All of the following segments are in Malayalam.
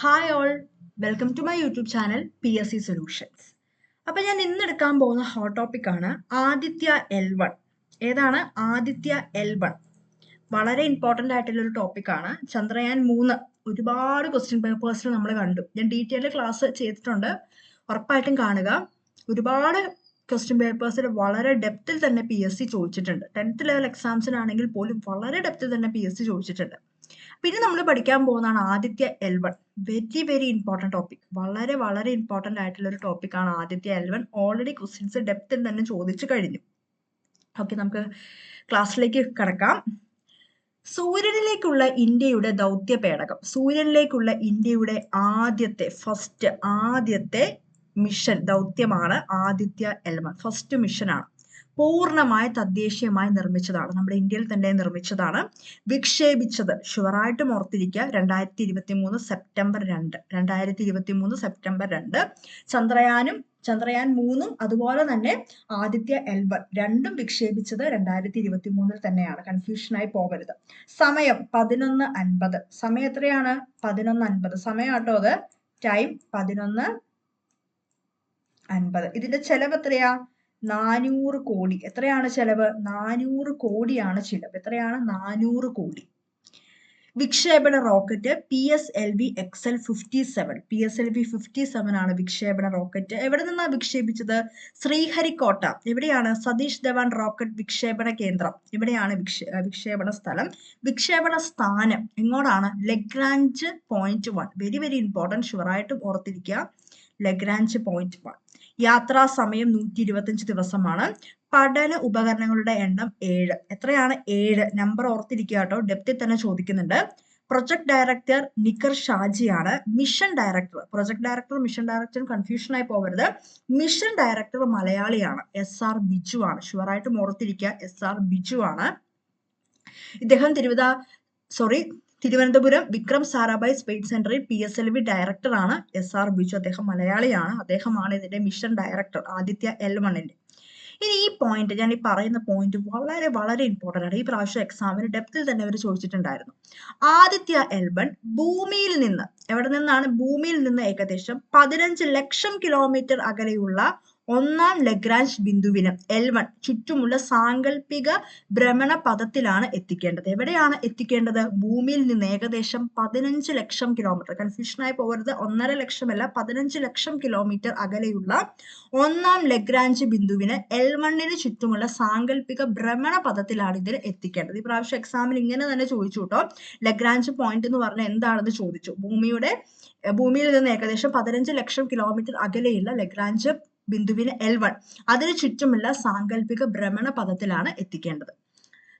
Hi all welcome to my YouTube channel P S C solutions അപ്പം ഞാൻ ഇന്ന് എടുക്കാൻ പോകുന്ന ഹോട്ട് ടോപ്പിക് ആണ് ആദിത്യ എൽ വൺ ഏതാണ് ആദിത്യ എൽ വൺ വളരെ ഇമ്പോർട്ടന്റ് ആയിട്ടുള്ള ഒരു ടോപ്പിക്കാണ് ചന്ദ്രയാൻ മൂന്ന് ഒരുപാട് ക്വസ്റ്റ്യൻ പേപ്പേഴ്സിൽ നമ്മൾ കണ്ടു. ഞാൻ ഡീറ്റെയിൽ ക്ലാസ് ചെയ്തിട്ടുണ്ട്. ഉറപ്പായിട്ടും കാണുക. ഒരുപാട് ക്വസ്റ്റ്യൻ പേപ്പേഴ്സിൽ വളരെ ഡെപ്തിൽ തന്നെ പി എസ് സി ചോദിച്ചിട്ടുണ്ട്. ടെൻത്ത് ലെവൽ എക്സാംസിനാണെങ്കിൽ പോലും വളരെ ഡെപ്തിൽ തന്നെ പി എസ് സി ചോദിച്ചിട്ടുണ്ട്. പിന്നെ നമ്മൾ പഠിക്കാൻ പോകുന്നതാണ് Aditya L one very very important topic വളരെ വളരെ ഇമ്പോർട്ടന്റ് ആയിട്ടുള്ള ഒരു ടോപ്പിക്കാണ് Aditya L one already questions ഡെപ്തിൽ തന്നെ ചോദിച്ചു കഴിഞ്ഞു. ഓക്കെ നമുക്ക് ക്ലാസ്സിലേക്ക് കടക്കാം. സൂര്യനിലേക്കുള്ള ഇന്ത്യയുടെ ദൗത്യ പേടകം. സൂര്യനിലേക്കുള്ള ഇന്ത്യയുടെ ആദ്യത്തെ ഫസ്റ്റ് ആദ്യത്തെ മിഷൻ ദൗത്യമാണ് ആദിത്യ എൽവൺ ഫസ്റ്റ് മിഷനാണ് പൂർണമായി തദ്ദേശീയമായി നിർമ്മിച്ചതാണ്. നമ്മുടെ ഇന്ത്യയിൽ തന്നെ നിർമ്മിച്ചതാണ്. വിക്ഷേപിച്ചത് ഷുവറായിട്ടും ഓർത്തിരിക്കുക. രണ്ടായിരത്തി ഇരുപത്തി മൂന്ന് സെപ്റ്റംബർ രണ്ട്. രണ്ടായിരത്തി ഇരുപത്തി മൂന്ന് സെപ്റ്റംബർ രണ്ട്. ചന്ദ്രയാനും ചന്ദ്രയാൻ മൂന്നും അതുപോലെ തന്നെ ആദിത്യ എൽബൺ രണ്ടും വിക്ഷേപിച്ചത് രണ്ടായിരത്തി ഇരുപത്തി മൂന്നിൽ തന്നെയാണ് കൺഫ്യൂഷനായി പോകരുത്. സമയം പതിനൊന്ന് അൻപത്. സമയം എത്രയാണ്? പതിനൊന്ന് അൻപത്. സമയം കേട്ടോ അത്? ടൈം പതിനൊന്ന് അൻപത്. ഇതിന്റെ ചെലവ് എത്രയാ? നാനൂറ് കോടി. എത്രയാണ് ചെലവ്? നാനൂറ് കോടിയാണ് ചിലവ്. എത്രയാണ്? നാനൂറ് കോടി. വിക്ഷേപണ rocket P S L V X L fifty seven P S L V fifty seven ആണ് വിക്ഷേപണ റോക്കറ്റ്. എവിടെ നിന്നാണ് വിക്ഷേപിച്ചത്? ശ്രീഹരിക്കോട്ട. എവിടെയാണ്? സതീഷ് ധവാൻ റോക്കറ്റ് വിക്ഷേപണ കേന്ദ്രം. എവിടെയാണ് വിക്ഷേ വിക്ഷേപണ സ്ഥലം? വിക്ഷേപണ സ്ഥാനം. എങ്ങോട്ടാണ്? Lagrange point one very very important ഷുവറായിട്ടും ഓർത്തിരിക്കുക. ലഗ്രാഞ്ച് പോയിന്റ് വൺ യാത്രാ സമയം നൂറ്റി ഇരുപത്തഞ്ച് ദിവസമാണ്. പഠന ഉപകരണങ്ങളുടെ എണ്ണം ഏഴ്. എത്രയാണ്? ഏഴ്. നമ്പർ ഓർത്തിരിക്കുക കേട്ടോ. ഡെപ്തിൽ തന്നെ ചോദിക്കുന്നുണ്ട്. Project director Nigar ഷാജിയാണ്. Mission director project director mission director confusion ആയി പോകരുത്. മിഷൻ ഡയറക്ടർ മലയാളിയാണ്. എസ് ആർ ബിജു ആണ്. ഷുവറായിട്ടും ഓർത്തിരിക്കുക. എസ് ആർ ബിജു ആണ്. ഇദ്ദേഹം തിരുവിതാ സോറി തിരുവനന്തപുരം വിക്രം സാരാഭായ് സ്പേസ് സെന്ററിൽ പി എസ് എൽ വി ഡയറക്ടറാണ് എസ് ആർ ബിജു. അദ്ദേഹം മലയാളിയാണ്. അദ്ദേഹമാണ് ഇതിന്റെ മിഷൻ ഡയറക്ടർ ആദിത്യ എൽ വണ്ണിന്റെ ഇനി ഈ പോയിന്റ് ഞാൻ ഈ പറയുന്ന പോയിന്റ് വളരെ വളരെ ഇമ്പോർട്ടന്റ് ആണ്. ഈ പ്രാവശ്യം എക്സാമിന് ഡെപ്തിൽ തന്നെ അവർ ചോദിച്ചിട്ടുണ്ടായിരുന്നു. ആദിത്യ എൽബൺ ഭൂമിയിൽ നിന്ന് എവിടെ നിന്നാണ്? ഭൂമിയിൽ നിന്ന് ഏകദേശം പതിനഞ്ച് ലക്ഷം കിലോമീറ്റർ അകലെയുള്ള ഒന്നാം ലഗ്രാഞ്ച് ബിന്ദുവിന് എൽ വൺ ചുറ്റുമുള്ള സാങ്കല്പിക ഭ്രമണ പദത്തിലാണ് എത്തിക്കേണ്ടത്. എവിടെയാണ് എത്തിക്കേണ്ടത്? ഭൂമിയിൽ നിന്ന് ഏകദേശം പതിനഞ്ച് ലക്ഷം കിലോമീറ്റർ കൺഫ്യൂഷനായി പോകരുത്. ഒന്നര ലക്ഷമല്ല പതിനഞ്ച് ലക്ഷം കിലോമീറ്റർ അകലെയുള്ള ഒന്നാം ലഗ്രാഞ്ച് ബിന്ദുവിന് എൽ വണ്ണിന് ചുറ്റുമുള്ള സാങ്കല്പിക ഭ്രമണ പദത്തിലാണ് ഇതിൽ എത്തിക്കേണ്ടത്. ഈ പ്രാവശ്യം എക്സാമിൽ ഇങ്ങനെ തന്നെ ചോദിച്ചു കേട്ടോ ലഗ്രാഞ്ച് പോയിന്റ് എന്ന് പറഞ്ഞാൽ എന്താണെന്ന് ചോദിച്ചു. ഭൂമിയുടെ ഭൂമിയിൽ നിന്ന് ഏകദേശം പതിനഞ്ച് ലക്ഷം കിലോമീറ്റർ അകലെയുള്ള ലഗ്രാഞ്ച് ബിന്ദുവിന് എൽ വൺ അതിനു ചുറ്റുമുള്ള സാങ്കല്പിക ഭ്രമണ പദത്തിലാണ് എത്തിക്കേണ്ടത്.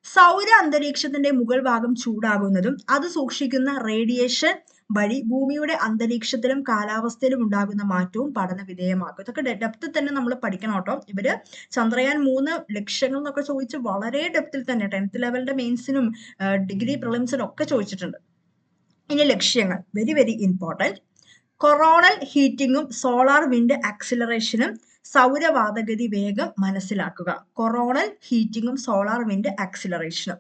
സൗര അന്തരീക്ഷത്തിന്റെ മുകൾ ഭാഗം ചൂടാകുന്നതും അത് സൂക്ഷിക്കുന്ന റേഡിയേഷൻ വഴി ഭൂമിയുടെ അന്തരീക്ഷത്തിലും കാലാവസ്ഥയിലും ഉണ്ടാകുന്ന മാറ്റവും പഠന വിധേയമാക്കും. ഇതൊക്കെ ഡെപ്തിൽ തന്നെ നമ്മൾ പഠിക്കണം കേട്ടോ. ഇവർ ചന്ദ്രയാൻ മൂന്ന് ലക്ഷ്യങ്ങൾ എന്നൊക്കെ ചോദിച്ച് വളരെ ഡെപ്തിൽ തന്നെ ടെൻത്ത് ലെവലിന്റെ മെയിൻസിനും ഡിഗ്രി പ്രിലിംസിനും ഒക്കെ ചോദിച്ചിട്ടുണ്ട്. ഇനി ലക്ഷ്യങ്ങൾ. വെരി വെരി ഇമ്പോർട്ടന്റ് കൊറോണൽ ഹീറ്റിങ്ങും സോളാർ വിൻഡ് ആക്സിലറേഷനും സൗരവാതഗതി വേഗം മനസ്സിലാക്കുക. കൊറോണൽ ഹീറ്റിങ്ങും സോളാർ വിൻഡ് ആക്സിലറേഷനും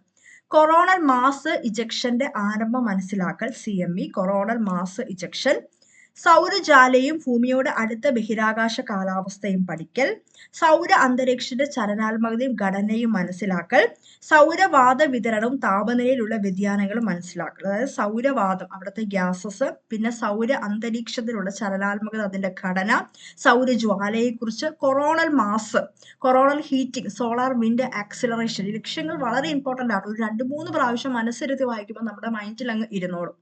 കൊറോണൽ മാസ് ഇജക്ഷന്റെ ആരംഭം മനസ്സിലാക്കൽ C M E. Coronal mass ejection സൗരജാലയും ഭൂമിയോട് അടുത്ത ബഹിരാകാശ കാലാവസ്ഥയും പഠിക്കൽ സൗര അന്തരീക്ഷത്തിന്റെ ചലനാത്മകതയും ഘടനയും മനസ്സിലാക്കൽ സൗരവാദ വിതരണവും താപനിലയിലുള്ള വ്യതിയാനങ്ങളും മനസ്സിലാക്കൽ. അതായത് സൗരവാദം അവിടുത്തെ ഗ്യാസസ് പിന്നെ സൗര അന്തരീക്ഷത്തിലുള്ള ചലനാത്മകത അതിന്റെ ഘടന സൗരജ്വാലയെക്കുറിച്ച് coronal mass coronal heating solar wind acceleration ലക്ഷ്യങ്ങൾ വളരെ ഇമ്പോർട്ടന്റ് ആണ്. ഒരു രണ്ട് മൂന്ന് പ്രാവശ്യം മനസ്സിരുത്തി വായിക്കുമ്പോൾ നമ്മുടെ മൈൻഡിൽ അങ്ങ് ഇരുന്നോളും.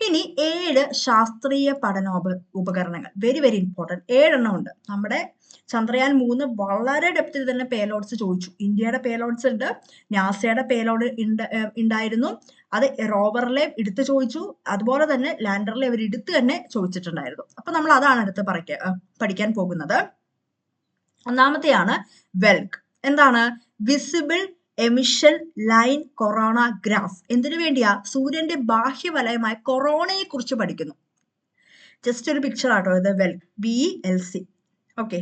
ഇനി ഏഴ് ശാസ്ത്രീയ പഠനോപ ഉപകരണങ്ങൾ. വെരി വെരി ഇമ്പോർട്ടന്റ് ഏഴെണ്ണം ഉണ്ട്. നമ്മുടെ ചന്ദ്രയാൻ മൂന്ന് വളരെ ഡെപ്തിൽ തന്നെ പേലോഡ്സ് ചോദിച്ചു. ഇന്ത്യയുടെ പേലോഡ്സ് ഉണ്ട്. നാസയുടെ പേലോഡ് ഉണ്ടായിരുന്നു അത് റോവറിലെ എടുത്ത് ചോദിച്ചു. അതുപോലെ തന്നെ ലാൻഡറിലെ അവർ എടുത്ത് തന്നെ ചോദിച്ചിട്ടുണ്ടായിരുന്നു. അപ്പൊ നമ്മൾ അതാണ് എടുത്ത് പഠിക്കാൻ പോകുന്നത്. ഒന്നാമത്തെയാണ് വെൽക്ക് എന്താണ്? Visible emission line coronagraph എന്തിനു വേണ്ടിയാ? സൂര്യന്റെ ബാഹ്യവലയമായ കൊറോണയെ കുറിച്ച് പഠിക്കുന്നു. ജസ്റ്റ് ഒരു പിക്ചർ ആട്ടോ ഇത്. Well B L C okay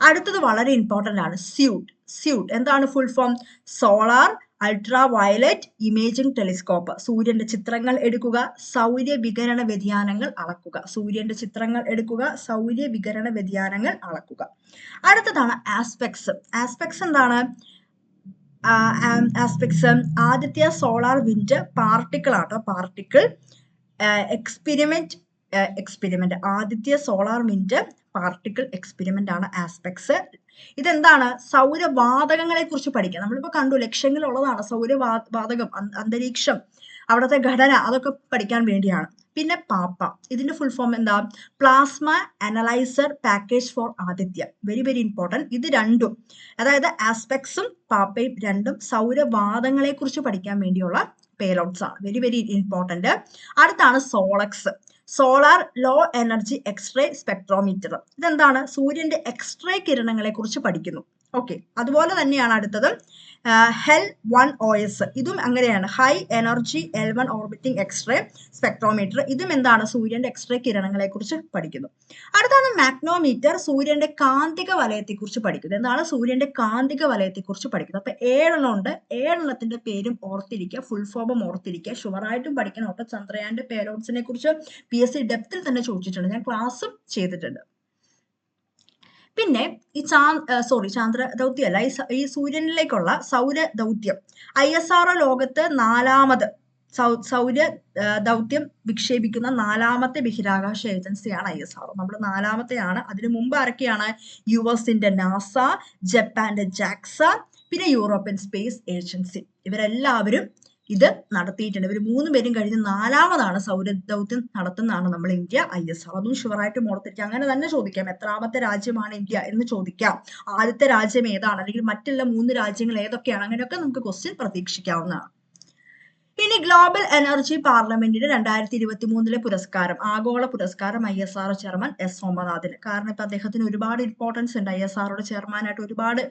അടുത്തത് വളരെ ഇമ്പോർട്ടന്റ് ആണ്. സ്യൂട്ട് സ്യൂട്ട് എന്താണ് full form solar ultraviolet imaging telescope സൂര്യന്റെ ചിത്രങ്ങൾ എടുക്കുക സൗര്യ വികരണ വ്യതിയാനങ്ങൾ അളക്കുക. സൂര്യന്റെ ചിത്രങ്ങൾ എടുക്കുക സൗര്യ വികരണ വ്യതിയാനങ്ങൾ അളക്കുക. അടുത്തതാണ് ആസ്പെക്സ് ആസ്പെക്സ് എന്താണ്? ആസ്പെക്സ് ആദ്യത്തെ സോളാർ വിൻഡ് പാർട്ടിക്കിൾ ആട്ടോ പാർട്ടിക്കിൾ എക്സ്പെരിമെന്റ് എക്സ്പെരിമെന്റ് ആദ്യത്തെ സോളാർ വിൻഡ് പാർട്ടിക്കിൾ എക്സ്പെരിമെന്റ് ആണ് ആസ്പെക്ട്സ് ഇതെന്താണ്? സൗരവാതകങ്ങളെ കുറിച്ച് പഠിക്കുക. നമ്മളിപ്പോ കണ്ടു ലക്ഷ്യങ്ങളുള്ളതാണ് സൗരവാതകം അന്തരീക്ഷം അവിടുത്തെ ഘടന അതൊക്കെ പഠിക്കാൻ വേണ്ടിയാണ്. പിന്നെ പാപ്പ. ഇതിന്റെ ഫുൾ ഫോം എന്താ? Plasma analyser package for Aditya. Very very important ഇത് രണ്ടും അതായത് ആസ്പെക്ട്സും പാപ്പയും രണ്ടും സൗരവാദങ്ങളെ കുറിച്ച് പഠിക്കാൻ വേണ്ടിയുള്ള പേലോട്ട്സ് ആണ് വെരി വെരി ഇമ്പോർട്ടന്റ് അടുത്താണ് SoLEXS solar low energy X ray spectrometer ഇതെന്താണ്? സൂര്യന്റെ എക്സ്റേ കിരണങ്ങളെ കുറിച്ച് പഠിക്കുന്നു. ഓക്കെ അതുപോലെ തന്നെയാണ് അടുത്തത്. ഹെൽ വൺ ഒ എസ് ഇതും അങ്ങനെയാണ്. High energy L one orbiting X ray spectrometer ഇതും എന്താണ്? സൂര്യന്റെ എക്സ്റേ കിരണങ്ങളെ കുറിച്ച് പഠിക്കുന്നു. അടുത്താണ് മാഗ്നോമീറ്റർ സൂര്യന്റെ കാന്തിക വലയത്തെ കുറിച്ച് പഠിക്കുന്നത്. എന്താണ്? സൂര്യന്റെ കാന്തിക വലയത്തെ കുറിച്ച് പഠിക്കുന്നത്. അപ്പൊ ഏഴെണ്ണം ഉണ്ട്. ഏഴെണ്ണത്തിന്റെ പേരും ഓർത്തിരിക്കുക. ഫുൾ ഫോമും ഓർത്തിരിക്കുക. ഷുവറായിട്ടും പഠിക്കണം. ഓട്ടോ ചന്ദ്രയാന്റെ പേരോട്സിനെ കുറിച്ച് പി എസ് സി ഡെപ്തിൽ തന്നെ ചോദിച്ചിട്ടുണ്ട്. ഞാൻ ക്ലാസ്സും ചെയ്തിട്ടുണ്ട്. പിന്നെ ഈ ചാ സോറി ചാന്ദ്ര ദൗത്യമല്ല ഈ ഈ സൂര്യനിലേക്കുള്ള സൗര ദൗത്യം. ഐ എസ് ആർ ലോകത്ത് നാലാമത് സൗ സൗര ദൗത്യം വിക്ഷേപിക്കുന്ന നാലാമത്തെ ബഹിരാകാശ ഏജൻസിയാണ് ഐ എസ് ആർ നമ്മൾ നാലാമത്തെയാണ്. അതിനു മുമ്പ് ആരൊക്കെയാണ്? യു എസിന്റെ നാസ ജപ്പാന്റെ ജാക്സ പിന്നെ യൂറോപ്യൻ സ്പേസ് ഏജൻസി. ഇവരെല്ലാവരും ഇത് നടത്തിയിട്ടുണ്ട്. ഇവർ മൂന്ന് പേരും കഴിഞ്ഞ് നാലാമതാണ് സൗരദൗത്യം നടത്തുന്നതാണ് നമ്മൾ ഇന്ത്യ. ഐ എസ് ആർ അതും ഷുവറായിട്ട് ഓർത്തിരിക്കുക അങ്ങനെ തന്നെ ചോദിക്കാം. എത്രാമത്തെ രാജ്യമാണ് ഇന്ത്യ എന്ന് ചോദിക്കാം. ആദ്യത്തെ രാജ്യം ഏതാണ്? അല്ലെങ്കിൽ മറ്റുള്ള മൂന്ന് രാജ്യങ്ങൾ ഏതൊക്കെയാണ്? അങ്ങനെയൊക്കെ നമുക്ക് ക്വസ്റ്റ്യൻ പ്രതീക്ഷിക്കാവുന്നതാണ്. ഇനി ഗ്ലോബൽ എനർജി പാർലമെന്റിന്റെ രണ്ടായിരത്തി ഇരുപത്തി മൂന്നിലെ പുരസ്കാരം ആഗോള പുരസ്കാരം I S R chairman S സോമനാഥിന്. കാരണം ഇപ്പൊ അദ്ദേഹത്തിന് ഒരുപാട് ഇമ്പോർട്ടൻസ് ഉണ്ട്. ഐ എസ് ആറുടെ ചെയർമാനായിട്ട് ഒരുപാട്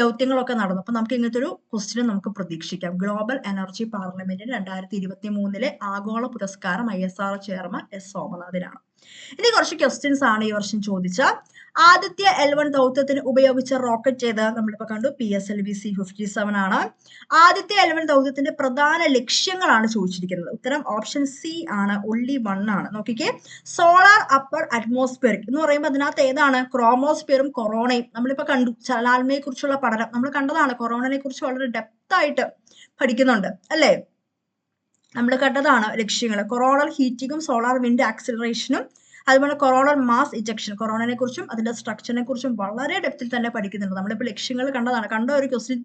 ദൗത്യങ്ങളൊക്കെ നടന്നു. അപ്പൊ നമുക്ക് ഇങ്ങനത്തെ ഒരു ക്വസ്റ്റ്യൻ നമുക്ക് പ്രതീക്ഷിക്കാം. ഗ്ലോബൽ എനർജി പാർലമെന്റിന് രണ്ടായിരത്തി ഇരുപത്തി മൂന്നിലെ ആഗോള പുരസ്കാരം I S R chairman S സോമനാഥിനാണ്. ഇനി കുറച്ച് ക്വസ്റ്റ്യൻസ് ആണ് ഈ വർഷം ചോദിച്ച ആദ്യത്തെ എൽ വൺ ദൗത്യത്തിന് ഉപയോഗിച്ച റോക്കറ്റ് ഏത്? നമ്മളിപ്പോ കണ്ടു P S L V C fifty seven ആണ്. ആദ്യത്തെ എൽ വൺ ദൗത്യത്തിന്റെ പ്രധാന ലക്ഷ്യങ്ങളാണ് ചോദിച്ചിരിക്കുന്നത്. ഉത്തരം ഓപ്ഷൻ സി ആണ് ഒള്ളി വൺ ആണ്. നോക്കിക്കേ. സോളാർ അപ്പർ അറ്റ്മോസ്ഫിയറിക് എന്ന് പറയുമ്പോൾ അതിനകത്ത് ഏതാണ്? ക്രോമോസ്ഫിയറും കൊറോണയും നമ്മളിപ്പോ കണ്ടു ചലാൽമയെ കുറിച്ചുള്ള പഠനം. നമ്മൾ കണ്ടതാണ് കൊറോണയെ കുറിച്ച് വളരെ ഡെപ്ത് ആയിട്ട് പഠിക്കുന്നുണ്ട്. അല്ലേ? നമ്മൾ കണ്ടതാണ് ലക്ഷ്യങ്ങൾ കൊറോണൽ ഹീറ്റിങ്ങും സോളാർ വിൻഡ് ആക്സിലറേഷനും അതുപോലെ കൊറോണൽ മാസ് ഇജക്ഷൻ കൊറോണനെ കുറിച്ചും അതിന്റെ സ്ട്രക്ചറിനെ കുറിച്ചും വളരെ ഡെപ്തിൽ തന്നെ പഠിക്കുന്നുണ്ട്. നമ്മളിപ്പോൾ ലക്ഷ്യങ്ങൾ കണ്ടതാണ്. കണ്ട ഒരു ക്വസ്റ്റ്യൻ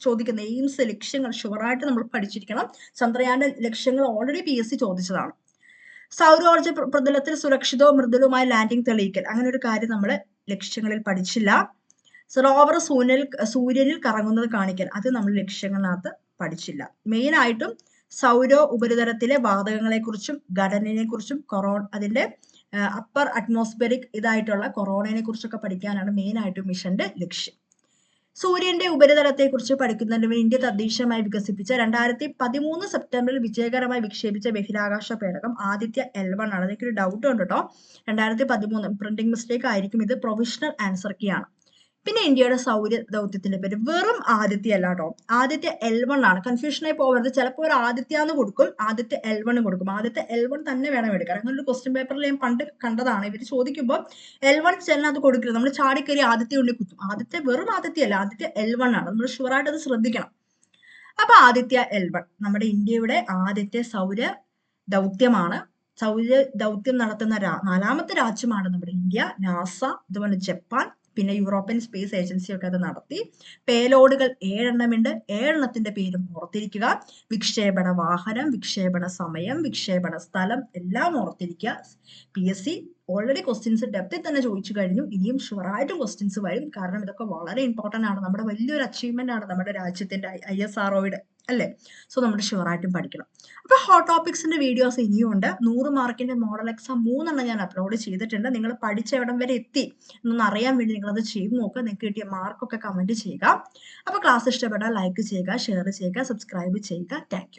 ചോദിക്കുന്ന എയിംസ് ലക്ഷ്യങ്ങൾ ഷുവറായിട്ട് നമ്മൾ പഠിച്ചിരിക്കണം. ചന്ദ്രയാന്റെ ലക്ഷ്യങ്ങൾ ഓൾറെഡി പി എസ് സി ചോദിച്ചതാണ്. സൗരോർജ പ്രതലത്തിൽ സുരക്ഷിതവും മൃദുലവുമായ ലാൻഡിംഗ് തെളിയിക്കൽ. അങ്ങനെ ഒരു കാര്യം നമ്മൾ ലക്ഷ്യങ്ങളിൽ പഠിച്ചില്ല. റോവർ സൂര്യനിൽ സൂര്യനിൽ കറങ്ങുന്നത് കാണിക്കൽ. അത് നമ്മൾ ലക്ഷ്യങ്ങളിനകത്ത് പഠിച്ചില്ല. മെയിൻ ആയിട്ടും സൗര ഉപരിതലത്തിലെ വാതകങ്ങളെ കുറിച്ചും ഘടനയെ കുറിച്ചും കൊറോ അതിന്റെ അപ്പർ അറ്റ്മോസ്ഫിയറിക് ഇതായിട്ടുള്ള കൊറോണയെ കുറിച്ചൊക്കെ പഠിക്കാനാണ് മെയിൻ ആയിട്ട് മിഷന്റെ ലക്ഷ്യം. സൂര്യന്റെ ഉപരിതലത്തെ കുറിച്ച് പഠിക്കുന്നതിന് ഇന്ത്യ തദ്ദേശീയമായി വികസിപ്പിച്ച രണ്ടായിരത്തി പതിമൂന്ന് സെപ്റ്റംബറിൽ വിജയകരമായി വിക്ഷേപിച്ച ബഹിരാകാശ പേടകം ആദിത്യ എൽ വൺ ആണ്. അതൊക്കെ ഒരു ഡൗട്ട് ഉണ്ട് കേട്ടോ രണ്ടായിരത്തി പതിമൂന്ന് പ്രിന്റിംഗ് മിസ്റ്റേക്ക് ആയിരിക്കും. ഇത് പ്രൊവിഷണൽ ആൻസർ കീ ആണ്. പിന്നെ ഇന്ത്യയുടെ സൗര ദൗത്യത്തിന്റെ പേര് വെറും ആദിത്യ അല്ല കേട്ടോ ആദിത്യ എൽ വൺ ആണ് കൺഫ്യൂഷനായി പോകരുത് ചിലപ്പോൾ ഒരു ആദിത്യ എന്ന് കൊടുക്കും. ആദിത്യ എൽ വൺ കൊടുക്കും. ആദ്യത്തെ എൽ വൺ തന്നെ വേണം എടുക്കാൻ. അങ്ങനെ ഒരു ക്വസ്റ്റ്യൻ പേപ്പറിൽ ഞാൻ പണ്ട് കണ്ടതാണ്. ഇവർ ചോദിക്കുമ്പോൾ എൽ വൺ ചെല്ലാൻ കൊടുക്കരുത്. നമ്മൾ ചാടിക്കറി ആദിത്യ ഉണ്ടി കുത്തും. ആദ്യത്തെ വെറും ആദിത്യ അല്ല. ആദിത്യ എൽ വൺ ആണ്. നമ്മൾ ഷുവറായിട്ട് അത് ശ്രദ്ധിക്കണം. അപ്പൊ ആദിത്യ എൽ വൺ നമ്മുടെ ഇന്ത്യയുടെ ആദ്യത്തെ സൗര ദൗത്യമാണ്. സൗര ദൗത്യം നടത്തുന്ന നാലാമത്തെ രാജ്യമാണ് നമ്മുടെ ഇന്ത്യ. നാസ അതുപോലെ ജപ്പാൻ പിന്നെ യൂറോപ്യൻ സ്പേസ് ഏജൻസിയൊക്കെ അത് നടത്തി. പേലോഡുകൾ ഏഴെണ്ണമുണ്ട്. ഏഴെണ്ണത്തിന്റെ പേരും ഓർത്തിരിക്കുക. വിക്ഷേപണ വാഹനം വിക്ഷേപണ സമയം വിക്ഷേപണ സ്ഥലം എല്ലാം ഓർത്തിരിക്കുക. P S C already questions ഡെപ്തിൽ തന്നെ ചോദിച്ചു കഴിഞ്ഞു. ഇനിയും ഷുവറായിട്ടും ക്വസ്റ്റ്യൻസ് വരും. കാരണം ഇതൊക്കെ വളരെ ഇമ്പോർട്ടന്റ് ആണ്. നമ്മുടെ വലിയൊരു അച്ചീവ്മെന്റ് ആണ് നമ്മുടെ രാജ്യത്തിന്റെ ഐ എസ് ആർ അല്ലേ? സോ നമ്മൾ ഷുവറായിട്ടും പഠിക്കണം. അപ്പോൾ ഹോട്ട് ടോപ്പിക്സിന്റെ വീഡിയോസ് ഇനിയും ഉണ്ട്. നൂറ് മാർക്കിന്റെ മോഡൽ എക്സാം മൂന്നെണ്ണം ഞാൻ അപ്ലോഡ് ചെയ്തിട്ടുണ്ട്. നിങ്ങൾ പഠിച്ച എവിടം വരെ എത്തി. എന്നൊന്ന് അറിയാൻ വേണ്ടി നിങ്ങൾ അത് ചെയ്ത് നോക്കുക നിങ്ങൾക്ക് കിട്ടിയ മാർക്കൊക്കെ കമന്റ് ചെയ്യുക. അപ്പോൾ ക്ലാസ് ഇഷ്ടപ്പെട്ടാൽ ലൈക്ക് ചെയ്യുക ഷെയർ ചെയ്യുക സബ്സ്ക്രൈബ് ചെയ്യുക. താങ്ക്